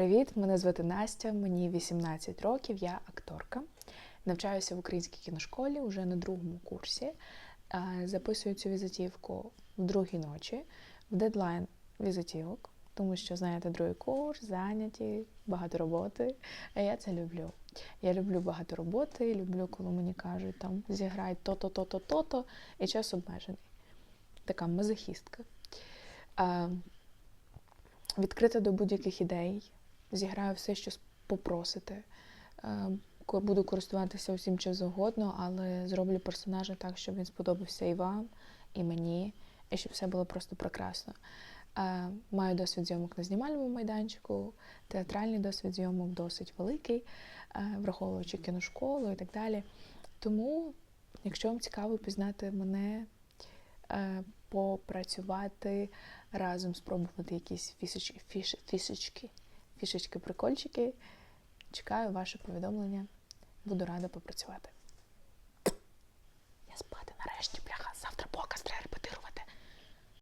Привіт, мене звати Настя, мені 18 років, я акторка. Навчаюся в українській кіношколі вже на другому курсі. Записую цю візитівку в другій ночі, в дедлайн візитівок, тому що, знаєте, другий курс, зайняті, багато роботи. А я це люблю. Я люблю багато роботи, люблю, коли мені кажуть, там зіграй то-то, то-то, то-то, і час обмежений. Така мазохістка. Відкрита до будь-яких ідей, зіграю все, що попросите. Е, Буду користуватися усім чим завгодно, але зроблю персонажа так, щоб він сподобався і вам, і мені, і щоб все було просто прекрасно. Е, Маю досвід зйомок на знімальному майданчику, театральний досвід зйомок досить великий, е, враховуючи кіношколу і так далі. Тому, якщо вам цікаво пізнати мене, попрацювати разом, спробувати якісь фішечки, фішечки, фішечки, прикольчики. Чекаю ваше повідомлення. Буду рада попрацювати.